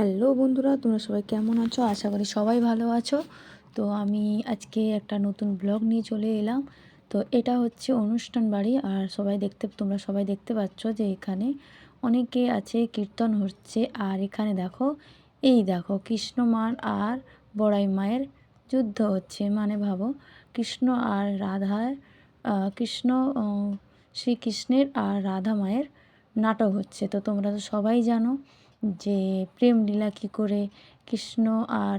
Hello বন্ধুরা, তোমরা সবাই কেমন আছো? আশা করি সবাই ভালো আছো। তো আমি আজকে একটা নতুন ব্লগ নিয়ে চলে এলাম। তো এটা হচ্ছে অনুষ্ঠান বাড়ি আর সবাই দেখতে, তোমরা সবাই দেখতে পাচ্ছ যে এখানে অনেকে আছে, কীর্তন হচ্ছে। আর এখানে দেখো, এই দেখো কৃষ্ণ মার আর বড়াই মায়ের যুদ্ধ হচ্ছে। মানে ভাবো, কৃষ্ণ আর রাধার কৃষ্ণ শ্রীকৃষ্ণের আর রাধা মায়ের নাটক হচ্ছে। তো তোমরা তো সবাই জানো যে প্রেম লীলা কী করে কৃষ্ণ আর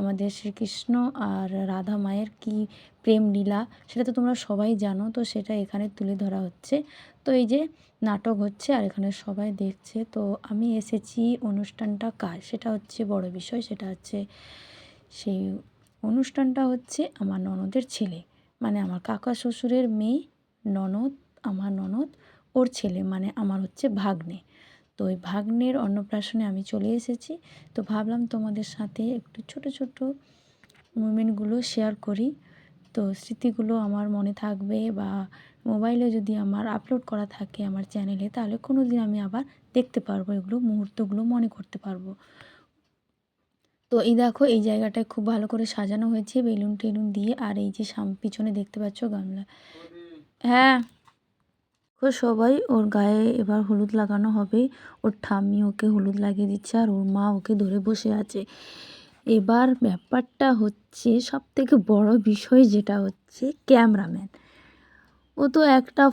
আমাদের শ্রীকৃষ্ণ আর রাধা মায়ের কী প্রেম লীলা, সেটা তো তোমরা সবাই জানো, তো সেটা এখানে তুলে ধরা হচ্ছে। তো এই যে নাটক হচ্ছে আর এখানে সবাই দেখছে, তো আমি এসেছি অনুষ্ঠানটা কার? সেটা হচ্ছে বড় বিষয়, সেটা হচ্ছে সেই অনুষ্ঠানটা হচ্ছে আমার ননদের ছেলে। মানে আমার কাকা শ্বশুরের মেয়ে ননদ, আমার ননদ, ওর ছেলে মানে আমার হচ্ছে ভাগ্নে। তো ওই ভাগ্নের অন্নপ্রাশনে আমি চলে এসেছি। তো ভাবলাম তোমাদের সাথে একটু ছোট ছোট মুমেন্টগুলো শেয়ার করি। তো স্মৃতিগুলো আমার মনে থাকবে বা মোবাইলে যদি আমার আপলোড করা থাকে আমার চ্যানেলে তাহলে কোনো দিন আমি আবার দেখতে পারব, এগুলো মুহূর্তগুলো মনে করতে পারব। তো এই দেখো, এই জায়গাটায় খুব ভালো করে সাজানো হয়েছে বেলুন টেলুন দিয়ে, আর এই যে সাম, পিছনে দেখতে পাচ্ছ গামলা। হ্যাঁ। তো সবাই ওর গায়ে এবার হলুদ লাগানো হবে। ওর ঠাম্মি ওকে হলুদ লাগিয়ে দিচ্ছে আর ওর মা ওকে ধরে বসে আছে। এবার ব্যাপারটা হচ্ছে সব থেকে বড় বিষয় যেটা হচ্ছে ক্যামেরাম্যান। ও তো একটা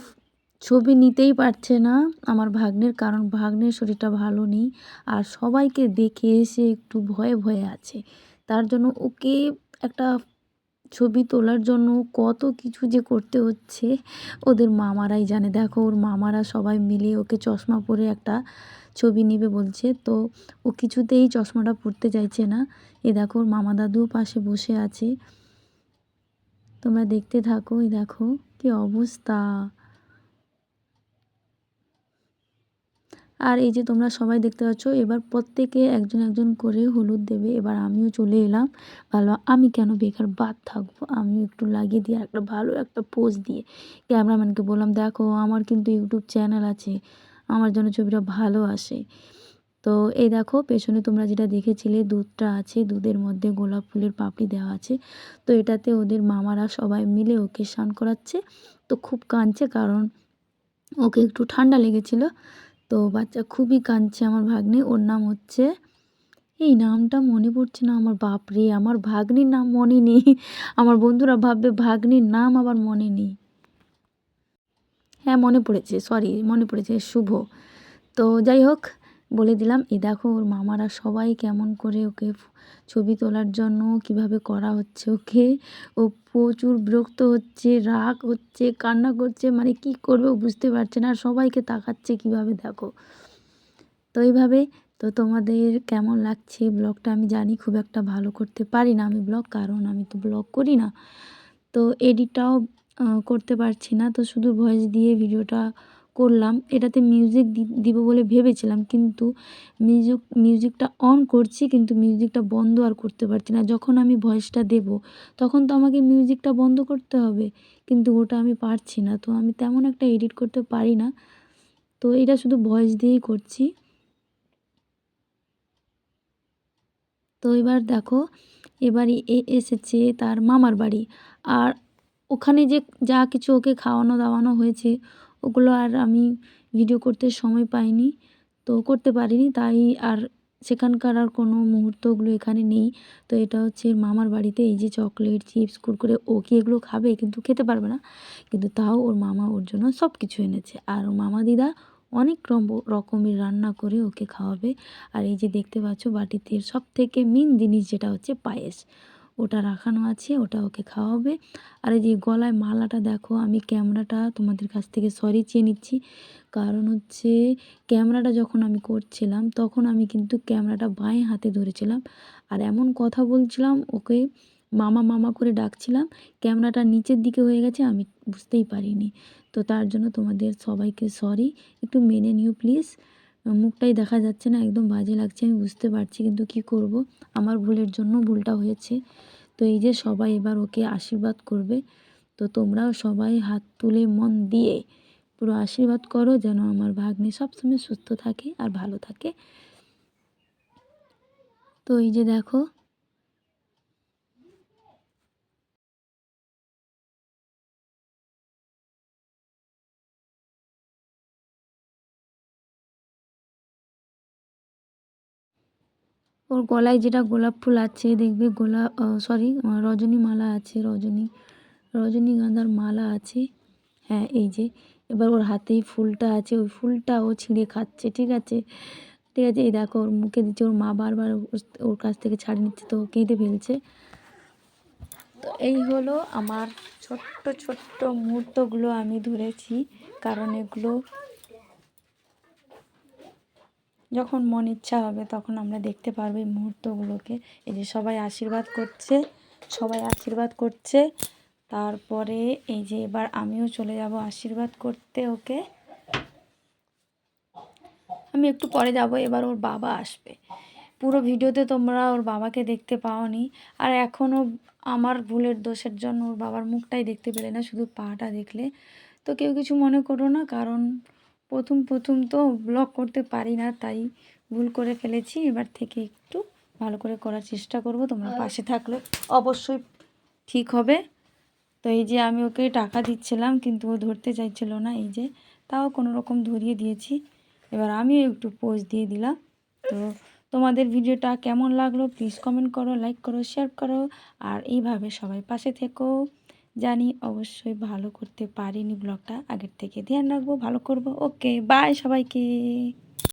ছবি নিতেই পারছে না আমার ভাগ্নের, কারণ ভাগ্নের শরীরটা ভালো নেই আর সবাইকে দেখে এসে একটু ভয়ে ভয়ে আছে। তার জন্য ওকে একটা ছবি তোলার জন্য কত কিছু যে করতে হচ্ছে, ওদের মামারাই জানে। দেখো, ওর মামারা সবাই মিলে ওকে চশমা পরে একটা ছবি নেবে বলছে। তো ও কিছুতেই চশমাটা পরতে চাইছে না। এ দেখো, ওর মামা দাদুও পাশে বসে আছে। তোমরা দেখতে থাকো এই দেখো, কি অবস্থা। আর এই যে তোমরা সবাই দেখতে পাচ্ছ, এবার প্রত্যেকে একজন একজন করে হলুদ দেবে। এবার আমিও চলে এলাম। ভালো, আমি কেন বেকার? বাদ থাকব। আমিও একটু লাগিয়ে দিয়ে একটা ভালো একটা পোজ দিয়ে ক্যামেরাম্যানকে বললাম, দেখো, আমার কিন্তু ইউটিউব চ্যানেল আছে। আমার জন্য ছবিটা ভালো আসে। তো এই দেখো, পেছনে তোমরা যেটা দেখেছিলে, দুধটা আছে। দুধের মধ্যে গোলাপ ফুলের পাপড়ি দেওয়া আছে। তো এটাতে ওদের মামারা সবাই মিলে ওকে স্নান করাচ্ছে। তো খুব কাঁদছে কারণ ওকে একটু ঠান্ডা লেগেছিল। তো বাচ্চা খুবই কাঁদছে আমার ভাগ্নে, ওর নাম হচ্ছে, এই নামটা মনে পড়ছে না আমার বাপরে আমার ভাগ্নির নাম মনে নেই, আমার বন্ধুরা ভাববে ভাগ্নির নাম আবার মনে নেই। হ্যাঁ মনে পড়েছে সরি মনে পড়েছে, শুভ। তো যাই হোক বলে দিলাম এ দেখো ওর মামারা সবাই কেমন করে ওকে ছবি তোলার জন্য কীভাবে করা হচ্ছে ওকে। ও প্রচুর বিরক্ত হচ্ছে, রাগ হচ্ছে, কান্না করছে মানে কি করবে বুঝতে পারছে না সবাইকে তাকাচ্ছে কীভাবে দেখো। তো এইভাবে, তো তোমাদের কেমন লাগছে ব্লগটা আমি জানি খুব একটা ভালো করতে পারি না আমি ব্লগ, কারণ আমি তো ব্লগ করি না। তো এডিটটাও করতে পারছি না, তো শুধু ভয়েস দিয়ে ভিডিওটা করলাম, এটাতে মিউজিক দিব বলে ভেবেছিলাম, কিন্তু মিউজিক মিউজিকটা অন করছি, কিন্তু মিউজিকটা বন্ধ আর করতে পারছি না। যখন আমি ভয়েসটা দেব, তখন তো আমাকে মিউজিকটা বন্ধ করতে হবে, কিন্তু ওটা আমি পারছি না। তো আমি তেমন একটা এডিট করতে পারি না। তো এটা শুধু ভয়েস দিয়েই করছি। তো এবার দেখো, এবারে এ, এসেছে তার মামার বাড়ি। আর ওখানে যে, যা কিছু ওকে খাওয়ানো দাওয়ানো হয়েছে ওগুলো আর আমি ভিডিও করতে সময় পাইনি, তো করতে পারিনি, তাই আর সেখানকার আর কোনো মুহূর্তগুলো এখানে নেই। তো এটা হচ্ছে মামার বাড়িতে এই যে চকলেট চিপস কুরকুরে, ও কি এগুলো খাবে কিন্তু খেতে পারবে না। কিন্তু তাও ওর মামা ওর জন্য সব কিছু এনেছে। আর ওর মামা দিদা অনেক রকমের রান্না করে ওকে খাওয়াবে। আর এই যে দেখতে পাচ্ছ বাটিতে সব থেকে মেন জিনিস যেটা হচ্ছে পায়েস। ওটা রাখানো আছে, ওটা ওকে খাওয়াবে। আর এই যে গলায় মালাটা দেখো, আমি ক্যামেরাটা তোমাদের কাছ থেকে সরি চেয়ে নিচ্ছি। কারণ হচ্ছে ক্যামেরাটা যখন আমি করছিলাম, তখন আমি কিন্তু ক্যামেরাটা বাঁয়ে হাতে ধরেছিলাম। আর এমন কথা বলছিলাম, ওকে মামা মামা করে ডাকছিলাম, ক্যামেরাটা নিচের দিকে হয়ে গেছে, আমি বুঝতেই পারিনি। তো তার জন্য তোমাদের সবাইকে সরি একটু মেনে নিও প্লিজ মুখটাই দেখা যাচ্ছে না, একদম বাজে লাগছে, আমি বুঝতে পারছি কিন্তু কি করব। আমার ভুলের জন্য ভুলটা হয়েছে। তো এই যে সবাই এবার ওকে আশীর্বাদ করবে, তো তোমরাও সবাই হাত তুলে মন দিয়ে পুরো আশীর্বাদ করো যেন আমার ভাগ্নে সবসময় সুস্থ থাকে আর ভালো থাকে। তো এই যে দেখো ওর গলায় যেটা গোলাপ ফুল আছে, দেখবে গোলাপ সরি রজনী মালা আছে, রজনী রজনীগন্ধার মালা আছে। হ্যাঁ এই যে, এবার ওর হাতেই ফুলটা আছে, ওই ফুলটা ও ছিঁড়ে খাচ্ছে, ঠিক আছে? ঠিক আছে, এই দেখো, ওর মুখে দিচ্ছে, ওর মা বারবার ওর কাছ থেকে ছাড়িয়ে নিচ্ছে, তো কেঁদে ফেলছে। তো এই হলো আমার ছোট্ট ছোট্ট মুহূর্তগুলো আমি ধরেছি, কারণ এগুলো যখন মন ইচ্ছা হবে তখন আমরা দেখতে পারব এই মুহূর্তগুলোকে। এই যে সবাই আশীর্বাদ করছে, সবাই আশীর্বাদ করছে। তারপরে এই যে এবার আমিও চলে যাব আশীর্বাদ করতে ওকে। আমি একটু পরে যাব, এবার ওর বাবা আসবে। পুরো ভিডিওতে তোমরা ওর বাবাকে দেখতে পাওনি। আর এখনও আমার ভুলের দোষের জন্য ওর বাবার মুখটাই দেখতে পেলে না, শুধু পাটা দেখলে। তো কেউ কিছু মনে করো না, কারণ প্রথম প্রথম তো ব্লগ করতে পারি না তাই ভুল করে ফেলেছি। এবার থেকে একটু ভালো করে করার চেষ্টা করব তোমরা পাশে থাকলে অবশ্যই ঠিক হবে। তো এই যে আমি ওকে টাকা দিচ্ছিলাম কিন্তু ও ধরতে চাইছিল না এই যে তাও কোনো রকম ধরিয়ে দিয়েছি। এবার আমিও একটু পোজ দিয়ে দিলাম। তো তোমাদের ভিডিওটা কেমন লাগল? প্লিজ কমেন্ট করো লাইক করো শেয়ার করো আর এইভাবে সবাই পাশে থেকো। জানি অবশ্যই ভালো করতে পারিনি ব্লগটা আগের থেকে। ধ্যান রাখব, ভালো করব। ওকে বাই সবাইকে।